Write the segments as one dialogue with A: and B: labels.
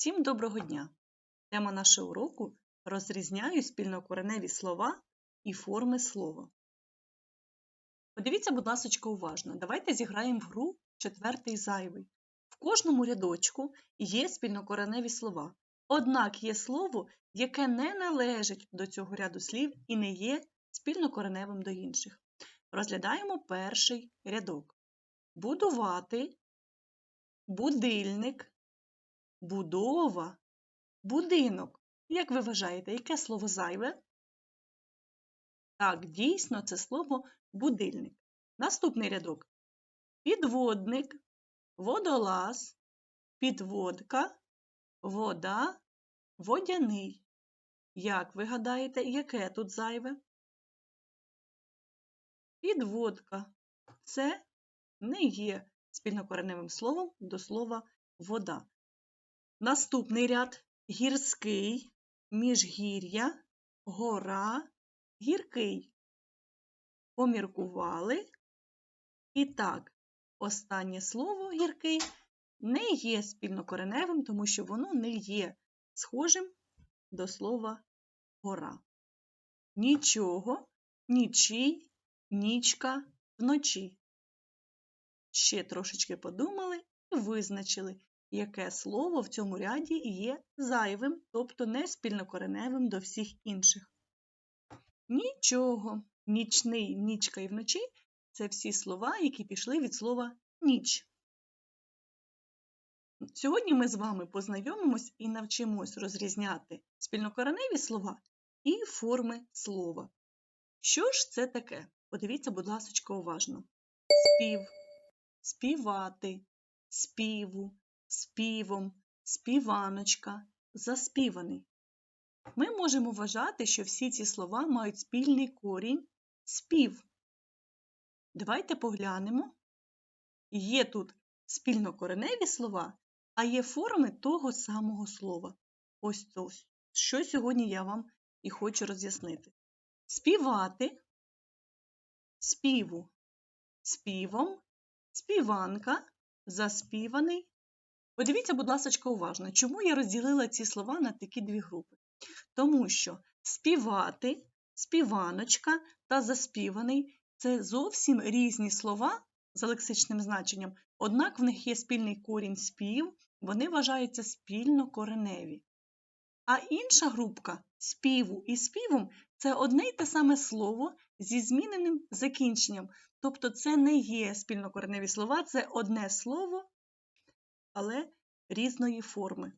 A: Всім доброго дня! Тема нашого уроку розрізняю спільнокореневі слова і форми слова. Подивіться, будь ласка, уважно. Давайте зіграємо в гру четвертий зайвий. В кожному рядочку є спільнокореневі слова. Однак є слово, яке не належить до цього ряду слів і не є спільнокореневим до інших. Розглядаємо перший рядок. Будувати, будильник, будова, будинок. Як ви вважаєте, яке слово зайве? Так, дійсно, це слово будильник. Наступний рядок. Підводник, водолаз, підводка, вода, водяний. Як ви гадаєте, яке тут зайве? Підводка. Це не є спільнокореневим словом до слова вода. Наступний ряд гірський, міжгір'я, гора, гіркий. Поміркували. І так, останнє слово гіркий не є спільнокореневим, тому що воно не є схожим до слова гора. Нічого, нічий, нічка, вночі. Ще трошечки подумали і визначили, яке слово в цьому ряді є зайвим, тобто не спільнокореневим до всіх інших. Нічого, нічний, нічка і вночі це всі слова, які пішли від слова ніч. Сьогодні ми з вами познайомимось і навчимось розрізняти спільнокореневі слова і форми слова. Що ж це таке? Подивіться, будь ласка, уважно. Спів, співати, співу, співом, співаночка, заспіваний. Ми можемо вважати, що всі ці слова мають спільний корінь спів. Давайте поглянемо. Є тут спільнокореневі слова, а є форми того самого слова. Ось то, що сьогодні я вам і хочу роз'яснити. Співати, співу, співом, співанка, заспіваний, Подивіться, будь ласка, уважно, чому я розділила ці слова на такі дві групи? Тому що співати, співаночка та заспіваний це зовсім різні слова за лексичним значенням, однак в них є спільний корінь спів, вони вважаються спільно кореневі. А інша групка співу і співом це одне й те саме слово зі зміненим закінченням. Тобто це не є спільнокореневі слова, це одне слово але різної форми.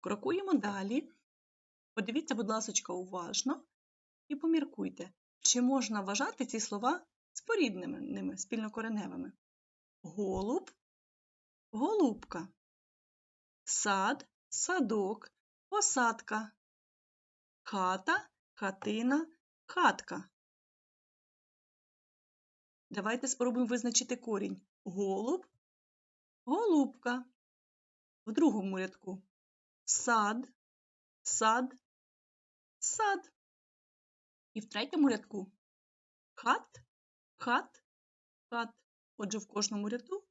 A: Крокуємо далі. Подивіться, будь ласка, уважно і поміркуйте, чи можна вважати ці слова спорідненими, спільнокореневими. Голуб, голубка, сад, садок, посадка, хата, хатина, хатка. Давайте спробуємо визначити корінь голуб, голубка. В другому рядку сад, сад, сад. І в третьому рядку хат, хат, хат. Отже, в кожному ряду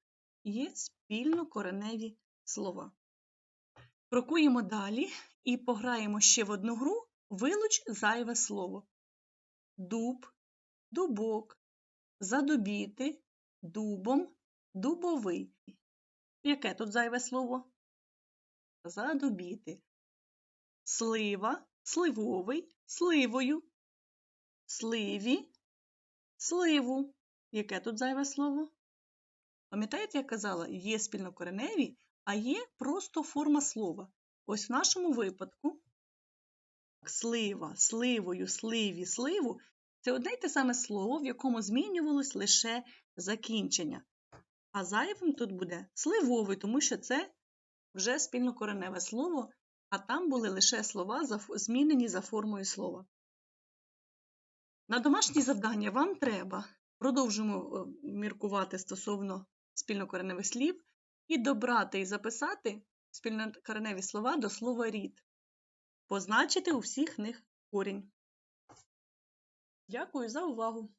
A: є спільно кореневі слова. Крокуємо далі і пограємо ще в одну гру вилуч зайве слово. Дуб, дубок, задубіти, дубом, Дубовий. Яке тут зайве слово? Задубіти. Слива, сливовий, сливою. Сливі, сливу. Яке тут зайве слово? Пам'ятаєте, я казала, є спільнокореневі, а є просто форма слова. Ось в нашому випадку слива, сливою, сливі, сливу це одне й те саме слово, в якому змінювалось лише закінчення. А зайвим тут буде сливовий, тому що це вже спільнокореневе слово, а там були лише слова, змінені за формою слова. На домашні завдання вам треба. Продовжимо е, міркувати стосовно спільнокореневих слів і добрати і записати спільнокореневі слова до слова рід. Позначити у всіх них корінь. Дякую за увагу!